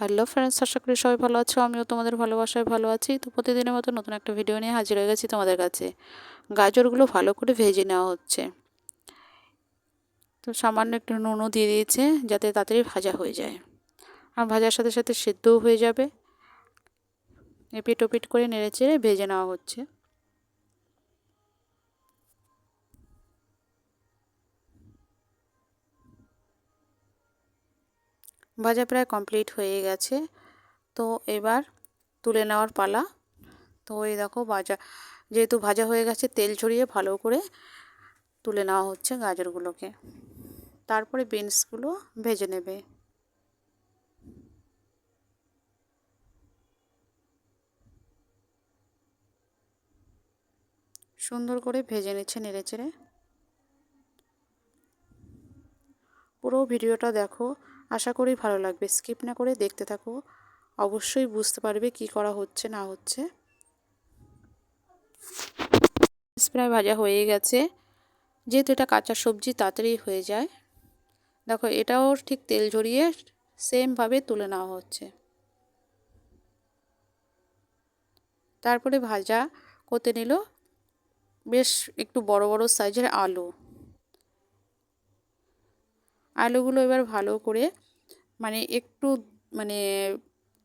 Hello friends আশা করি সবাই ভালো আছো। আমিও তোমাদের ভালোবাসায় ভালো আছি। তো প্রতিদিনের মতো নতুন একটা ভিডিও নিয়ে হাজির হয়ে গেছি তোমাদের কাছে। গাজরগুলো ভালো করে ভেজে নেওয়া হচ্ছে। তো সামান্য একটু নুনও দিয়ে দিয়েছে যাতে তাড়াতাড়ি ভাজা হয়ে যায়। আর ভাজার সাথে সাথে সেদ্ধও হয়ে যাবে। এপিট ওপিট করে নেড়ে চেড়ে ভেজে নেওয়া হচ্ছে। ভাজা প্রায় কমপ্লিট হয়ে গেছে। তো এবার তুলে নেওয়ার পালা। তো এই দেখো ভাজা, যেহেতু ভাজা হয়ে গেছে, তেল ছড়িয়ে ভালো করে তুলে নেওয়া হচ্ছে গাজরগুলোকে। তারপরে বিনসগুলো ভেজে নেবে। সুন্দর করে ভেজে নিচ্ছে নেড়ে চেড়ে পুরো ভিডিওটা দেখো। আশা করি ভালো লাগবে। স্কিপ না করে দেখতে থাকো। অবশ্যই বুঝতে পারবে কি করা হচ্ছে, না হচ্ছে। প্রায় ভাজা হয়ে গেছে। যেহেতু এটা কাঁচা সবজি, তাড়াতাড়ি হয়ে যায়। দেখো, এটাও ঠিক তেল ঝরিয়ে সেমভাবে তুলে নেওয়া হচ্ছে। তারপরে ভাজা করতে নিল বেশ একটু বড় বড় সাইজের আলু। আলুগুলো এবার ভালো করে মানে একটু মানে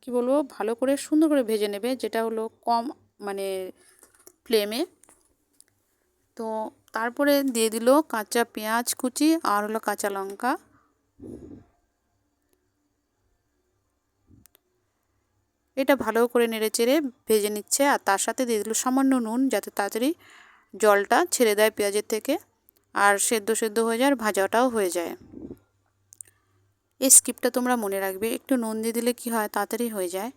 কি বলব, ভালো করে সুন্দর করে ভেজে নেবে, যেটা হলো কম মানে ফ্লেমে। তো তারপরে দিয়ে দিল কাঁচা পেঁয়াজ কুচি আর হলো কাঁচা লঙ্কা। এটা ভালো করে নেড়ে চেড়ে ভেজে নিচ্ছে আর তার সাথে দিয়ে দিল সামান্য নুন যাতে তাড়াতাড়ি জলটা ছেড়ে দেয় পেঁয়াজের থেকে, আর সেদ্ধ সেদ্ধ হয়ে যায় আর ভাজাটাও হয়ে যায়। এই স্কিপটা তোমরা মনে রাখবে। একটু নুন দিয়ে দিলে কি হয়? তাড়াতাড়ি হয়ে যায়।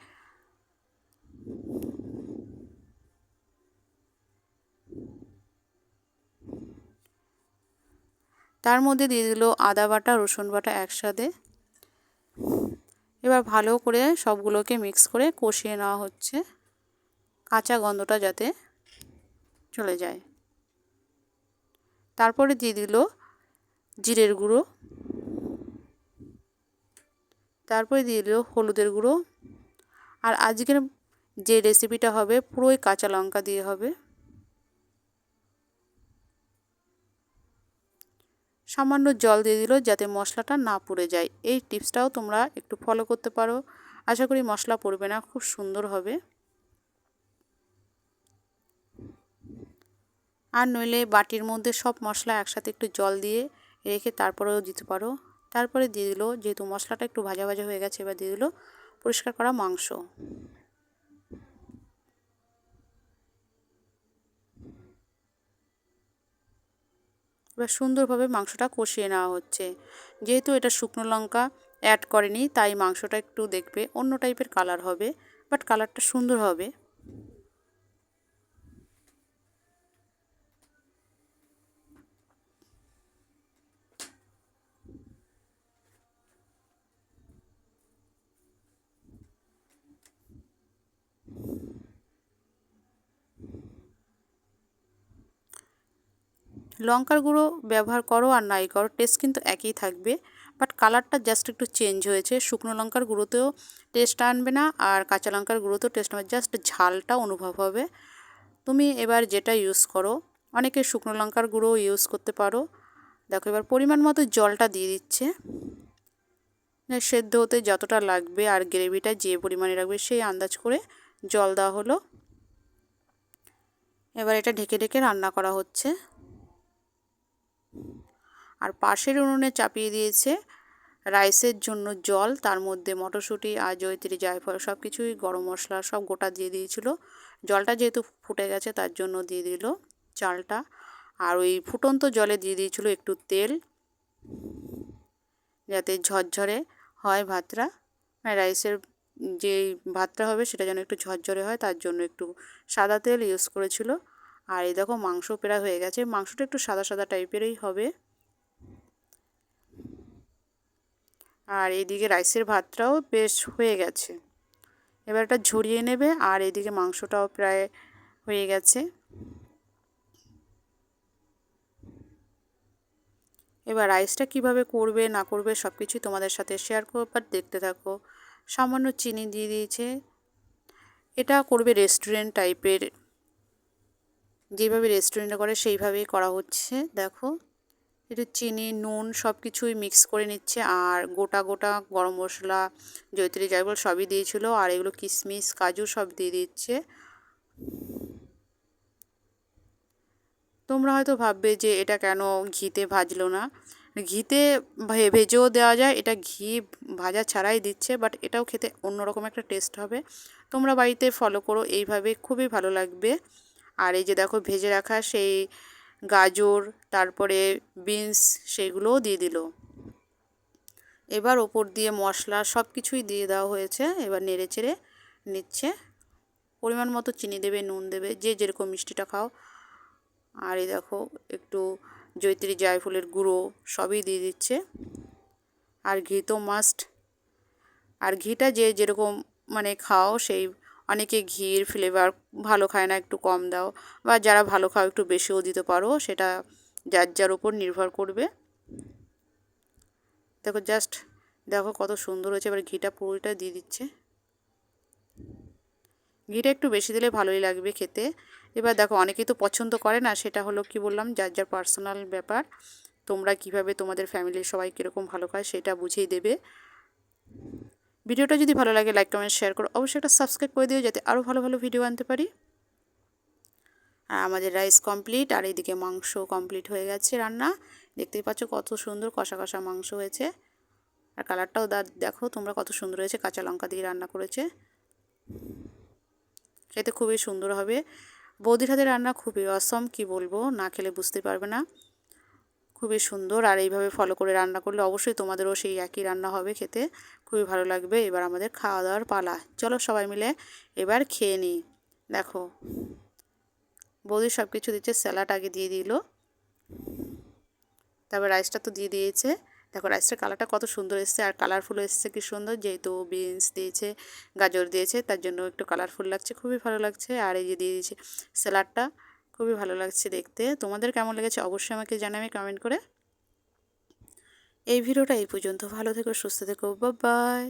তার মধ্যে দিয়ে দিল আদা বাটা, রসুন বাটা একসাথে। এবার ভালো করে সবগুলোকে মিক্স করে কষিয়ে নেওয়া হচ্ছে। কাঁচা গন্ধটা যাতে চলে যায়। তারপরে দিয়ে দিল জিরের গুঁড়ো। তারপরে দিয়ে দিল হলুদের গুঁড়ো। আর আজকের যে রেসিপিটা হবে, পুরোই কাঁচা লঙ্কা দিয়ে হবে। সামান্য জল দিয়ে দিল যাতে মশলাটা না পুড়ে যায়। এই টিপসটাও তোমরা একটু ফলো করতে পারো। আশা করি মশলা পড়বে না, খুব সুন্দর হবে। আর নইলে বাটির মধ্যে সব মশলা একসাথে একটু জল দিয়ে রেখে তারপরেও দিতে পারো। তারপরে দিয়ে দিল যেহেতু মশলাটা একটু ভাজা ভাজা হয়ে গেছে, এবার দিয়ে দিল পরিষ্কার করা মাংস। এবার সুন্দরভাবে মাংসটা কষিয়ে নেওয়া হচ্ছে। যেহেতু এটা শুকনো লঙ্কা অ্যাড করেনি, তাই মাংসটা একটু দেখবে অন্য টাইপের কালার হবে বাট কালারটা সুন্দর হবে। লঙ্কার গুঁড়ো ব্যবহার করো আর নাই করো টেস্ট কিন্তু একই থাকবে। বাট কালারটা জাস্ট একটু চেঞ্জ হয়েছে। শুকনো লঙ্কার গুঁড়োতেও টেস্ট আনবে না আর কাঁচা লঙ্কার গুঁড়োতেও টেস্ট হবে জাস্ট ঝালটা অনুভব হবে। তুমি এবার যেটা ইউজ করো, অনেকে শুকনো লঙ্কার গুঁড়ো ইউজ করতে পারো। দেখো এবার পরিমাণ মতো জলটা দিয়ে দিচ্ছে। সেদ্ধ হতে যতটা লাগবে আর গ্রেভিটা যে পরিমাণে রাখবে সেই আন্দাজ করে জল দেওয়া হলো। এবার এটা ঢেকে ঢেকে রান্না করা হচ্ছে। আর পাশের উনুনে চাপিয়ে দিয়েছে রাইসের জন্য জল, তার মধ্যে মটরশুঁটি আর জয়ত্রী জায়ফল সব কিছুই গরম মশলা সব গোটা দিয়ে দিয়েছিল। জলটা যেহেতু ফুটে গেছে, তার জন্য দিয়ে দিল চালটা। আর ওই ফুটন্ত জলে দিয়ে দিয়েছিল একটু তেল, যাতে ঝরঝরে হয় ভাতটা। মানে রাইসের যে ভাতটা হবে সেটা যেন একটু ঝরঝরে হয়, তার জন্য একটু সাদা তেল ইউজ করেছিল। আর এই দেখো মাংস প্রায় হয়ে গেছে। মাংসটা একটু সাদা সাদা টাইপেরই হবে। আর এদিকে রাইসের ভাতটাও বেশ হয়ে গেছে। এবার এটা ঝরিয়ে নেবে আর এদিকে মাংসটাও প্রায় হয়ে গেছে। এবার রাইসটা কীভাবে করবে, না করবে সব কিছুই তোমাদের সাথে শেয়ার করবার দেখতে থাকো। সামান্য চিনি দিয়ে দিয়েছে। এটা করবে রেস্টুরেন্ট টাইপের। যেভাবে রেস্টুরেন্টে করে সেইভাবেই করা হচ্ছে, দেখো। একটু চিনি, নুন সব কিছুই মিক্স করে নিচ্ছে। আর গোটা গোটা গরম মশলা জৈত্রী জায়গুলো সবই দিয়েছিল। আর এগুলো কিশমিশ কাজু সব দিয়ে দিচ্ছে। তোমরা হয়তো ভাববে যে এটা কেন ঘিতে ভাজলো না। ঘিতে ভেজেও দেওয়া যায়। এটা ঘি ভাজা ছাড়াই দিচ্ছে বাট এটাও খেতে অন্যরকম একটা টেস্ট হবে। তোমরা বাড়িতে ফলো করো, এইভাবে খুবই ভালো লাগবে। আর এই যে দেখো, ভেজে রাখা সেই গাজর, তারপরে বিনস সেগুলোও দিয়ে দিল। এবার ওপর দিয়ে মশলা সব কিছুই দিয়ে দেওয়া হয়েছে। এবার নেড়ে চেড়ে নিচ্ছে। পরিমাণ মতো চিনি দেবে, নুন দেবে, যে যেরকম মিষ্টিটা খাও। আর এই দেখো, একটু জৈত্রী জায়ফলের গুঁড়ো সবই দিয়ে দিচ্ছে। আর ঘি তো মাস্ট আর ঘিটা যে যেরকম মানে খাও, সেই অনেকে ঘির ফ্লেভার ভালো খায় না, একটু কম দাও। বা যারা ভালো খাও, একটু বেশিও দিতে পারো, সেটা যার যার উপর নির্ভর করবে। দেখো জাস্ট দেখো কত সুন্দর হয়েছে, এবার ঘিটা পুরোটা দিয়ে দিচ্ছে। ঘিটা একটু বেশি দিলে ভালোই লাগবে খেতে। এবার দেখো, অনেকেই তো পছন্দ করে না, সেটা হলো কি বললাম, যার যার পার্সোনাল ব্যাপার, তোমরা কীভাবে তোমাদের ফ্যামিলির সবাই কীরকম ভালো খায়, সেটা বুঝিয়ে দেবে। ভিডিওটা যদি ভালো লাগে লাইক কমেন্ট শেয়ার করো। অবশ্যই একটা সাবস্ক্রাইব করে দিও যাতে আরও ভালো ভালো ভিডিও আনতে পারি। আর আমাদের রাইস কমপ্লিট আর এইদিকে মাংস কমপ্লিট হয়ে গেছে রান্না। দেখতেই পাচ্ছ কত সুন্দর কষা কষা মাংস হয়েছে। আর কালারটাও দেখো তোমরা কত সুন্দর হয়েছে, কাঁচা লঙ্কা দিয়ে রান্না করেছে। খেতে খুবই সুন্দর হবে। বৌদির হাতে রান্না খুবই অসম কি বলব? না খেলে বুঝতে পারবে না। খুবই সুন্দর। আর এইভাবে ফলো করে রান্না করলে অবশ্যই তোমাদেরও সেই একই রান্না হবে খেতে। খুবই ভালো লাগবে। এবার আমাদের খাওয়া দাওয়ার পালা। চলো সবাই মিলে এবার খেয়ে নিই। দেখো, বৌদি সব কিছু দিচ্ছে স্যালাড আগে দিয়ে দিল। তারপর রাইসটা তো দিয়ে দিয়েছে। দেখো রাইসটার কালারটা কত সুন্দর এসছে আর কালারফুল এসছে কি সুন্দর। যেহেতু বিনস দিয়েছে, গাজর দিয়েছে, তার জন্য একটু কালারফুল লাগছে। খুবই ভালো লাগছে। আর এই যে দিয়ে দিয়েছে স্যালাডটা খুবই ভালো লাগছে দেখতে। তোমাদের কেমন লেগেছে অবশ্যই আমাকে জানাবে কমেন্ট করে। এই ভিডিওটা এই পর্যন্ত। ভালো থেকো, সুস্থ থেকো। বাই